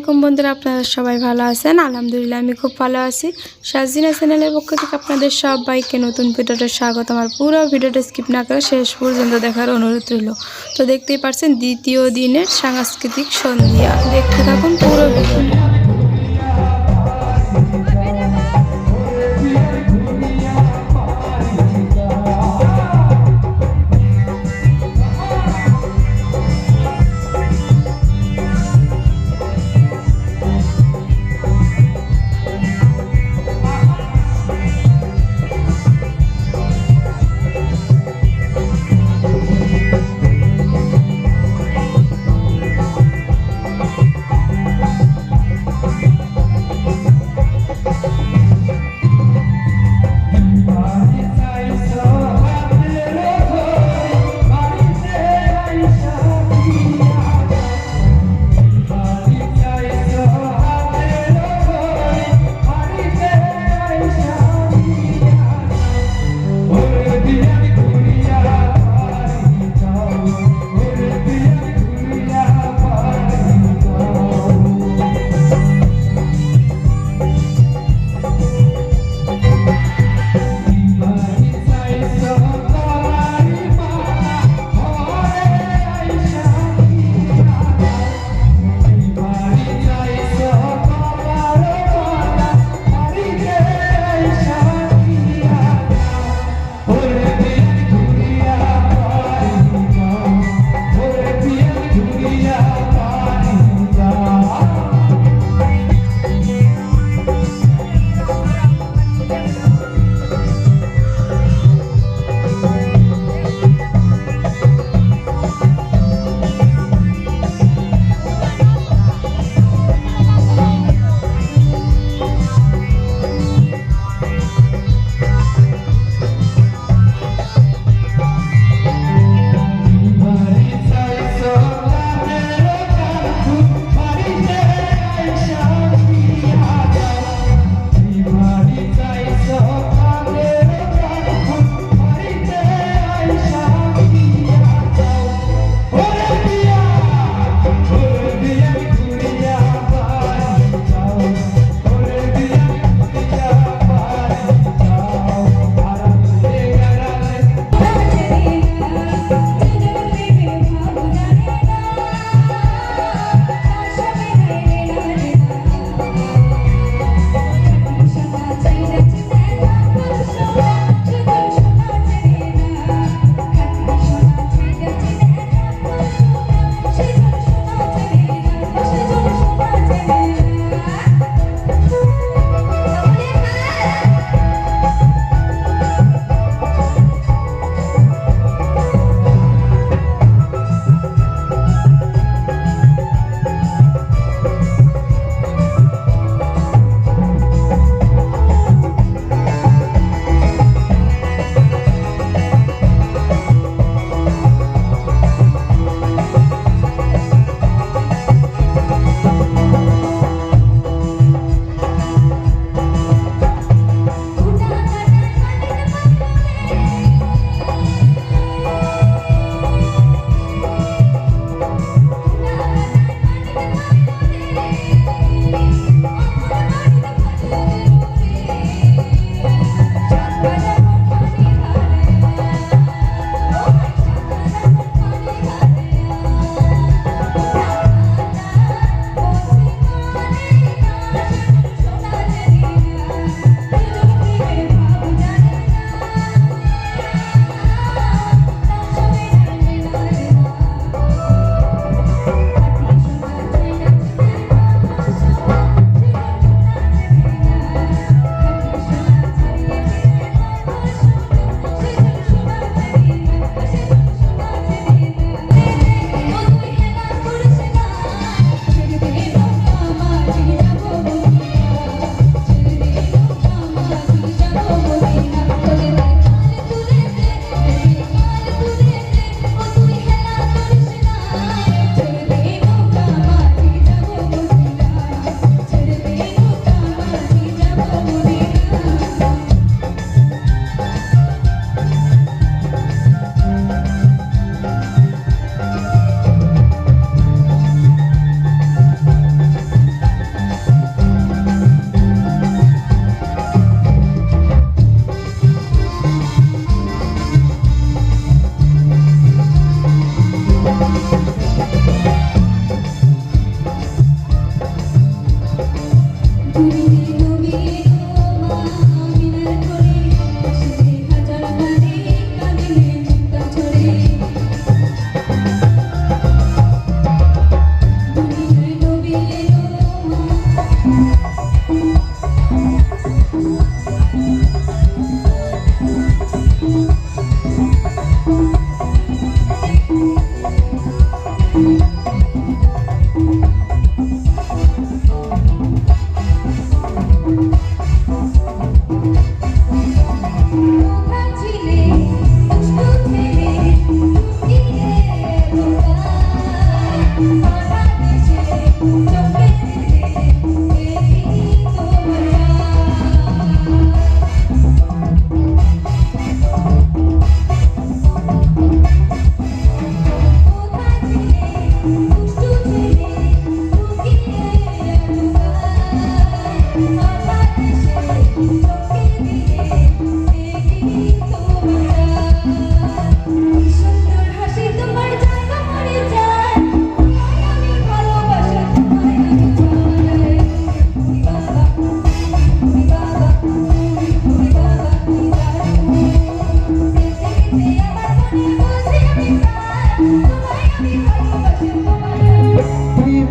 আলাইকুম বন্ধুরা, আপনারা সবাই ভালো আছেন? আলহামদুলিল্লাহ, আমি খুব ভালো আছি। সাজিনা চ্যানেলের পক্ষ থেকে আপনাদের সবাইকে নতুন ভিডিওটা স্বাগত। আমার পুরো ভিডিওটা স্কিপ না করে শেষ পর্যন্ত দেখার অনুরোধ রইল। তো দেখতেই পারছেন, দ্বিতীয় দিনের সাংস্কৃতিক সন্ধ্যা। দেখতে থাকুন পুরো ভিডিওটা।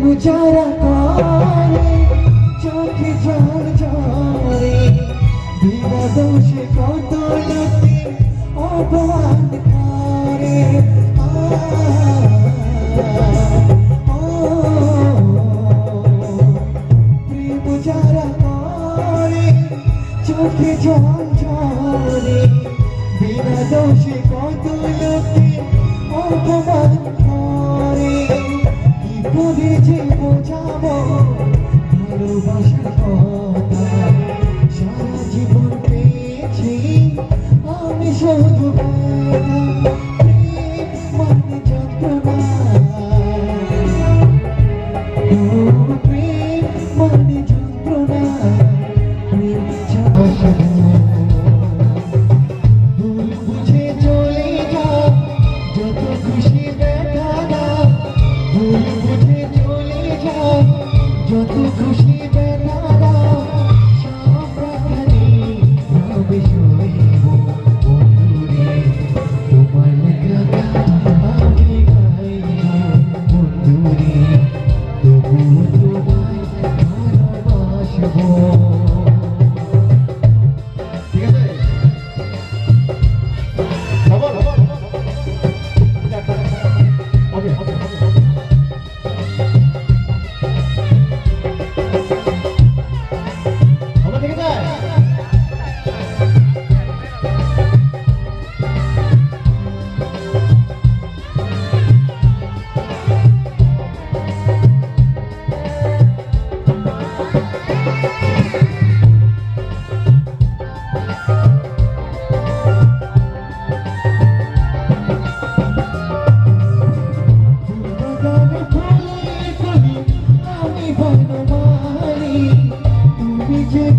যারা করে চোখে জল ঝরে বিনা দোষে কত লোকে অপমান করে চোখে জল ঝরে, বিনা দোষে কত লোকে অপমান করে? যে বোঝাবো ভালোবাসার যত খুশি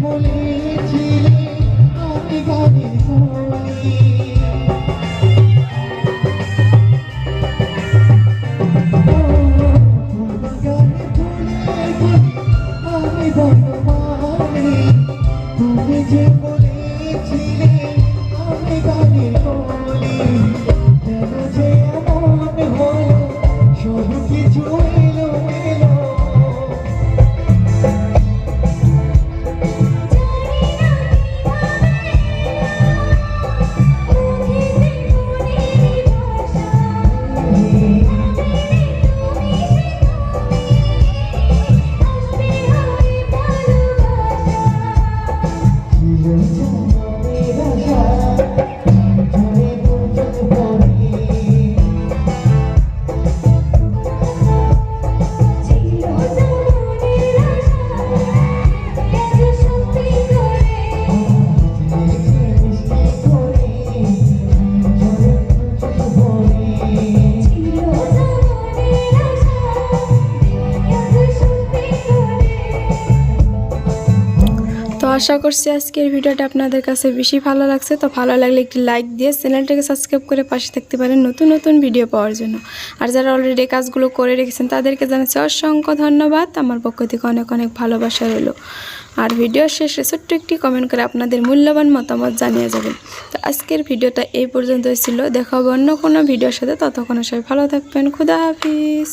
বলেছিলে আমি গানে আশা করছি আজকের ভিডিওটা আপনাদের কাছে বেশি ভালো লাগছে। তো ভালো লাগলে একটি লাইক দিয়ে চ্যানেলটাকে সাবস্ক্রাইব করে পাশে থাকতে পারেন নতুন নতুন ভিডিও পাওয়ার জন্য। আর যারা অলরেডি কাজগুলো করে রেখেছেন, তাদেরকে জানাচ্ছি অসংখ্য ধন্যবাদ। আমার পক্ষ থেকে অনেক অনেক ভালোবাসা রইল। আর ভিডিও শেষে ছোট্ট একটি কমেন্ট করে আপনাদের মূল্যবান মতামত জানিয়ে যাবেন। তো আজকের ভিডিওটা এই পর্যন্তই ছিল। দেখা হবে অন্য কোনো ভিডিওর সাথে। ততক্ষণ সবাই ভালো থাকবেন। খুদা হাফিজ।